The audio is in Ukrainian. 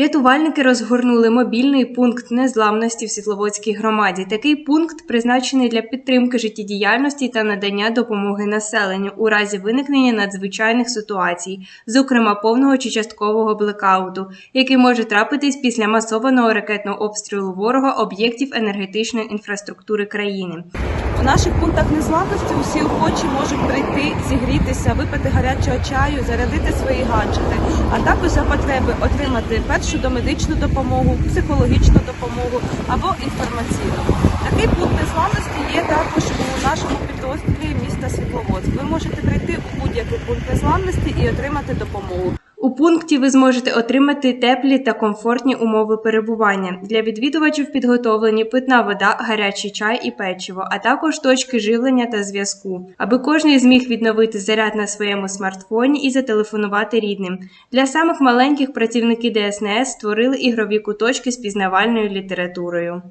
Рятувальники розгорнули мобільний пункт незламності в Світловодській громаді. Такий пункт призначений для підтримки життєдіяльності та надання допомоги населенню у разі виникнення надзвичайних ситуацій, зокрема повного чи часткового блекауту, який може трапитись після масованого ракетного обстрілу ворога об'єктів енергетичної інфраструктури країни. У наших пунктах незламності усі охочі можуть прийти, зігрітися, випити гарячого чаю, зарядити свої гаджети, а також за потреби отримати першу домедичну допомогу, психологічну допомогу або інформаційну. Такий пункт незламності є також у нашому підрозділі міста Світловодськ. Ви можете прийти у будь-який пункт незламності і отримати допомогу. У пункті ви зможете отримати теплі та комфортні умови перебування. Для відвідувачів підготовлені питна вода, гарячий чай і печиво, а також точки живлення та зв'язку, аби кожен зміг відновити заряд на своєму смартфоні і зателефонувати рідним. Для самих маленьких працівники ДСНС створили ігрові куточки з пізнавальною літературою.